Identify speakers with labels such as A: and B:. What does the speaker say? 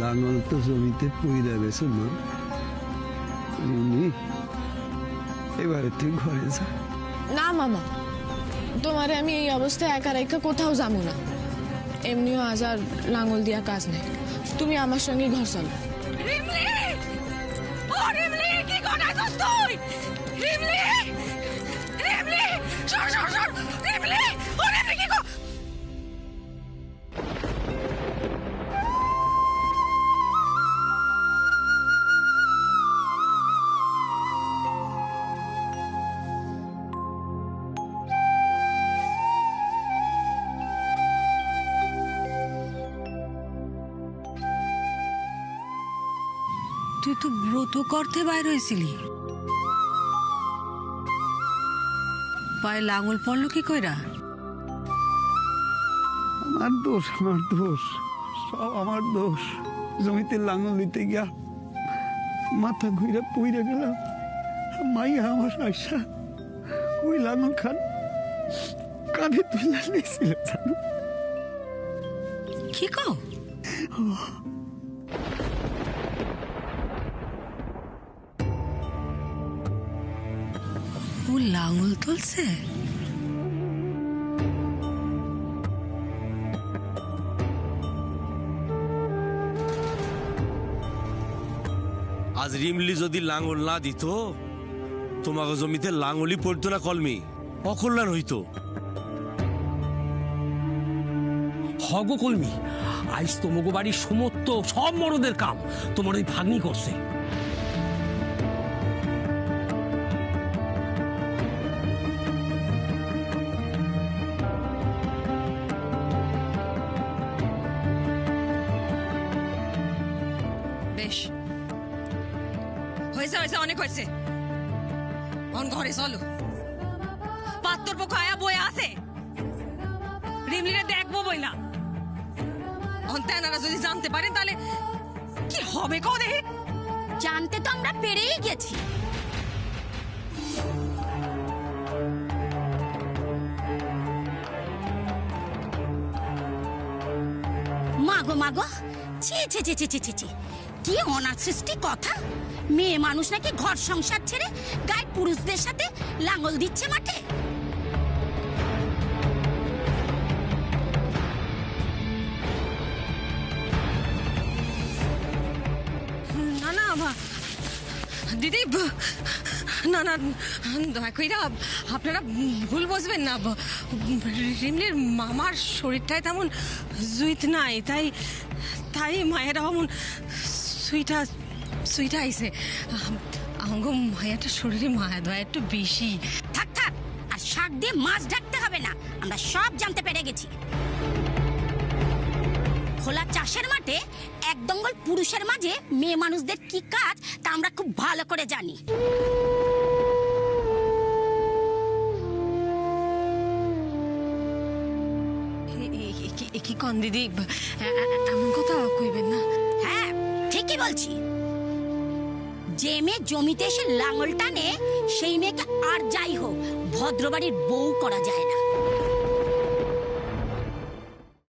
A: লাঙল তো জমিতে পইরা গেছে মা রিমি এবারে তুই ঘরে যা
B: না মামা তোমারে আমি এই অবস্থায় একা রেখা কোথাও যাব না এমনিও আজ আর লাঙল দিয়া কাজ নেই তুমি আমার সঙ্গে ঘর চলো
C: রিমলি ও রিমলি কি করছিস তুই রিমলি
D: তুই তো ব্রত করতে বাইর হয়েছিলি। পায়ে লাঙল পড়ল কি কইরা?
A: আমার দোষ আমার দোষ সব আমার দোষ। জমিতে লাঙল দিতে গিয়া মাথা ঘুরে পইরে গেলাম। মাইয়া আমার আশা ওই লাঙল খান কাঁধে তুলে নিয়েছিল জানো
D: কি লাঙল তুলছে?
E: আজ রিমলি যদি লাঙ্গল না দিত তোমাকে জমিতে লাঙ্গলই পড়তো না কলমি। অকল্যাণ হইতো
F: হগ কলমি আইস তোমাকে বাড়ির সমস্ত সব মরদের কাম তোমার ওই ভাগ্নি করছে।
C: বেশ। হয়েছে হয়েছে, অনেক হয়েছে। অন ঘরে চলো। পাত্তর পক্ষ আয়া বই আছে। রিমলিরে দেখব বই না। অন তেনারা যদি জানতে পারেন তাহলে কি হবে কো দেখি?
G: জানতে তো আমরা পেরেই গেছি। মাগো মাগো। ছি ছি ছি ছি ছি ছি। কি অনার সৃষ্টি কথা। মেয়ে মানুষ নাকি ঘর সংসার ছেড়ে গায়ে পুরুষদের সাথে লাঙ্গল দিচ্ছে মাঠে?
C: না না দিদি না না, দয়া কইরা আপনারা ভুল বুঝবেন না রিমলির মামার শরীরটায় তেমন জুইত নাই, তাই তাই মায়েরা অমন সুইটা সুইটা আইছে। আঙ্গ মায়াটা শরীরে মায়া দয়া একটু বেশি।
G: থাক থাক, আর শাক দিয়ে মাছ ঢাকতে হবে না। আমরা সব জানতে পেরে গেছি। খোলা চাষের মাঠে এক দঙ্গল পুরুষের মাঝে মেয়ে মানুষদের কি কাজ, তা আমরা খুব ভালো করে জানি।
C: কি- কন দিদি? এমন কথা কইবেন না।
G: বলছি। যে মেয়ে জমিতে এসে লাঙল টানে, সেই মেয়েকে আর যাই হোক, ভদ্রবাড়ির বউ করা যায় না।